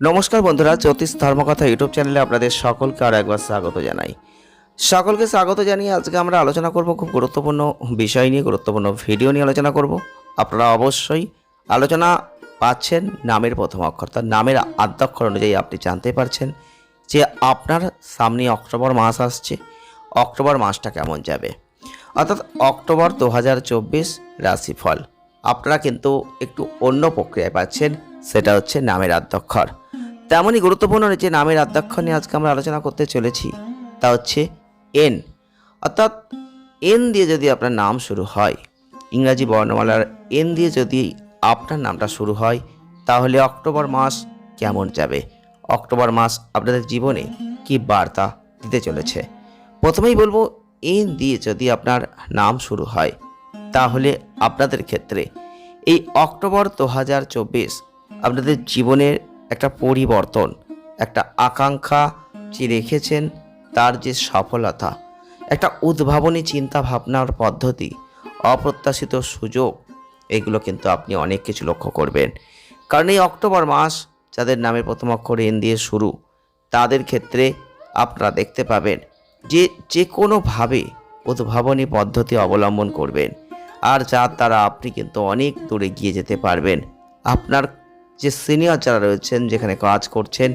নমস্কার বন্ধুরা, জ্যোতিষ ধর্মকথা ইউটিউব চ্যানেলে আপনাদের সকলকে আর একবার স্বাগত জানাই। সকলকে স্বাগত জানিয়ে আজকে আমরা আলোচনা করব খুব গুরুত্বপূর্ণ বিষয় নিয়ে, গুরুত্বপূর্ণ ভিডিও নিয়ে আলোচনা করব। আপনারা অবশ্যই আলোচনা পাচ্ছেন নামের প্রথম অক্ষর, তার নামের আদ্যাক্ষর অনুযায়ী আপনি জানতে পারছেন যে আপনার সামনে অক্টোবর মাস আসছে, অক্টোবর মাসটা কেমন যাবে? অর্থাৎ অক্টোবর দু হাজার চব্বিশ রাশিফল। আপনারা কিন্তু একটু অন্য প্রক্রিয়ায় পাচ্ছেন, সেটা হচ্ছে নামের আদ্যাক্ষর। তেমনই গুরুত্বপূর্ণ যে নামের আদ্যাক্ষর নিয়ে আজকে আমরা আলোচনা করতে চলেছি, তা হচ্ছে এন। অর্থাৎ এন দিয়ে যদি আপনার নাম শুরু হয়, ইংরাজি বর্ণমালার এন দিয়ে যদি আপনার নামটা শুরু হয়, তাহলে অক্টোবর মাস কেমন যাবে? অক্টোবর মাস আপনাদের জীবনে কি বার্তা দিতে চলেছে? প্রথমেই বলব, এন দিয়ে যদি আপনার নাম শুরু হয়, তাহলে আপনাদের ক্ষেত্রে এই অক্টোবর দু হাজার চব্বিশ আপনাদের জীবনের একটা পরিবর্তন, একটা আকাঙ্ক্ষা যে রেখেছেন তার যে সফলতা, একটা উদ্ভাবনী চিন্তা ভাবনার পদ্ধতি, অপ্রত্যাশিত সুযোগ, এগুলো কিন্তু আপনি অনেক কিছু লক্ষ্য করবেন। কারণ এই অক্টোবর মাস যাদের নামে প্রথম অক্ষর এন দিয়ে শুরু, তাদের ক্ষেত্রে আপনারা দেখতে পাবেন যে যে কোনোভাবে উদ্ভাবনী পদ্ধতি অবলম্বন করবেন। আর যার দ্বারা আপনি কিন্তু অনেক দূরে গিয়ে যেতে পারবেন। আপনার যে সিনিয়র যারা রয়েছেন, যেখানে কাজ করছেন,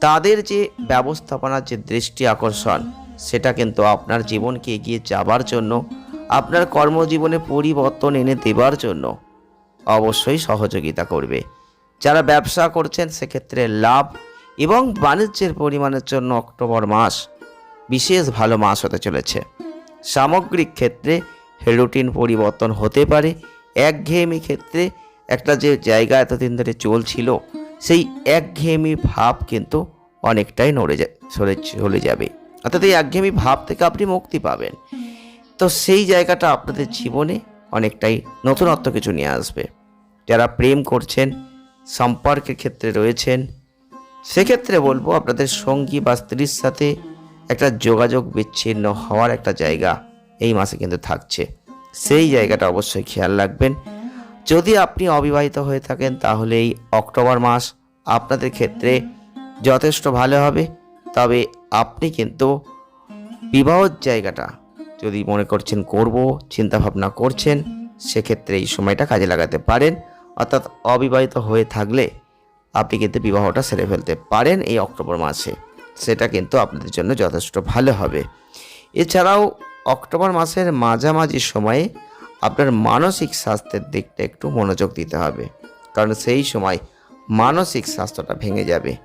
তাদের যে ব্যবস্থাপনার যে দৃষ্টি আকর্ষণ, সেটা কিন্তু আপনার জীবনকে এগিয়ে যাবার জন্য, আপনার কর্মজীবনে পরিবর্তন এনে দেবার জন্য অবশ্যই সহযোগিতা করবে। যারা ব্যবসা করছেন, সেক্ষেত্রে লাভ এবং বাণিজ্যের পরিমাণের জন্য অক্টোবর মাস বিশেষ ভালো মাস হতে চলেছে। সামগ্রিক ক্ষেত্রে রুটিন পরিবর্তন হতে পারে। একঘেয়েমি ক্ষেত্রে একটা যে জায়গা এতদিন ধরে চলছিল, সেই একঘেয়েমি ভাব কিন্তু অনেকটাই নড়ে যা, সরে চলে যাবে। অর্থাৎ এই একঘেয়েমি ভাব থেকে আপনি মুক্তি পাবেন। তো সেই জায়গাটা আপনাদের জীবনে অনেকটাই নতুনত্ব কিছু নিয়ে আসবে। যারা প্রেম করছেন, সম্পর্কের ক্ষেত্রে রয়েছেন, সেক্ষেত্রে বলব আপনাদের সঙ্গী বা স্ত্রীর সাথে একটা যোগাযোগ বিচ্ছিন্ন হওয়ার একটা জায়গা এই মাসে কিন্তু থাকছে। সেই জায়গাটা অবশ্যই খেয়াল রাখবেন। যদি আপনি অবিবাহিত হয়ে থাকেন, তাহলে এই অক্টোবর মাস আপনাদের ক্ষেত্রে যথেষ্ট ভালো হবে। তবে আপনি কিন্তু বিবাহর জায়গাটা যদি মনে করছেন করব চিন্তা ভাবনা করছেন, সেক্ষেত্রে এই সময়টা কাজে লাগাতে পারেন। অর্থাৎ অবিবাহিত হয়ে থাকলে আপনি কিন্তু বিবাহটা সেরে ফেলতে পারেন এই অক্টোবর মাসে। সেটা কিন্তু আপনাদের জন্য যথেষ্ট ভালো হবে। এছাড়াও অক্টোবর মাসের মাঝামাঝি সময়ে আপনার মানসিক স্বাস্থ্যের দিকটা একটু মনোযোগ দিতে হবে। কারণ সেই সময় মানসিক স্বাস্থ্যটা ভেঙে যাবে।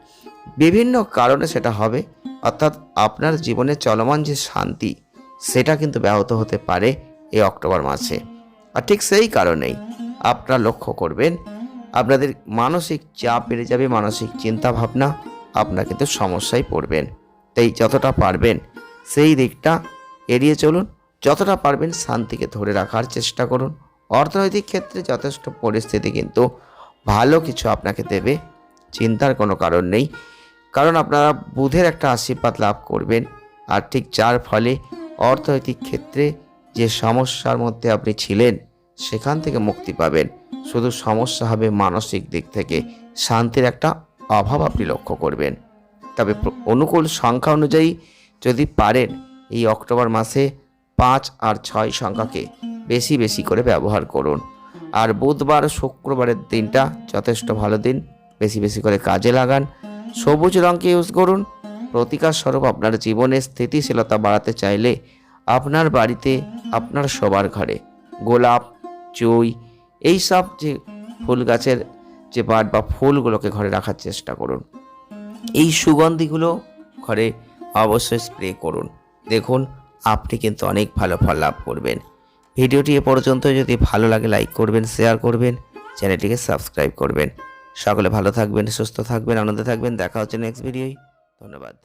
বিভিন্ন কারণে সেটা হবে। অর্থাৎ আপনার জীবনে চলমান যে শান্তি, সেটা কিন্তু ব্যাহত হতে পারে এই অক্টোবর মাসে। আর ঠিক সেই কারণেই আপনারা লক্ষ্য করবেন, আপনাদের মানসিক চাপ বেড়ে যাবে, মানসিক চিন্তা ভাবনা আপনার কিন্তু সমস্যায় পড়বেন। তাই যতটা পারবেন সেই দিকটা এড়িয়ে চলুন। যতটা পারবেন শান্তিকে ধরে রাখার চেষ্টা করুন। অর্থনৈতিক ক্ষেত্রে যথেষ্ট পরিস্থিতি কিন্তু ভালো কিছু আপনাকে দেবে, চিন্তার কোনো কারণ নেই। কারণ আপনারা বুধের একটা আশীর্বাদ লাভ করবেন, আর ঠিক যার ফলে অর্থনৈতিক ক্ষেত্রে যে সমস্যার মধ্যে আপনি ছিলেন, সেখান থেকে মুক্তি পাবেন। শুধু সমস্যা হবে মানসিক দিক থেকে, শান্তির একটা অভাব আপনি লক্ষ্য করবেন। তবে অনুকূল সংখ্যা অনুযায়ী যদি পারেন, এই অক্টোবর মাসে পাঁচ আর ছয় সংখ্যাকে বেশি বেশি করে ব্যবহার করুন। আর বুধবার, শুক্রবারের দিনটা যথেষ্ট ভালো দিন। বেশি বেশি করে কাজে লাগান। সবুজ রঙকে ইউজ করুন। প্রতিকার স্বরূপ আপনার জীবনে স্থিতিশীলতা বাড়াতে চাইলে আপনার বাড়িতে, আপনার সবার ঘরে গোলাপ, চুই এই সব যে ফুল গাছের যে বাট বা ফুলগুলোকে ঘরে রাখার চেষ্টা করুন। এই সুগন্ধিগুলো ঘরে অবশ্যই স্প্রে করুন। দেখুন আপনি কিন্তু অনেক ভালো ফল লাভ করবেন। ভিডিওটি এ পর্যন্ত যদি ভালো লাগে লাইক করবেন শেয়ার করবেন, চ্যানেলটিকে সাবস্ক্রাইব করবেন। সকলে ভালো থাকবেন, সুস্থ থাকবেন, আনন্দে থাকবেন। দেখা হচ্ছে নেক্সট ভিডিওয় ধন্যবাদ।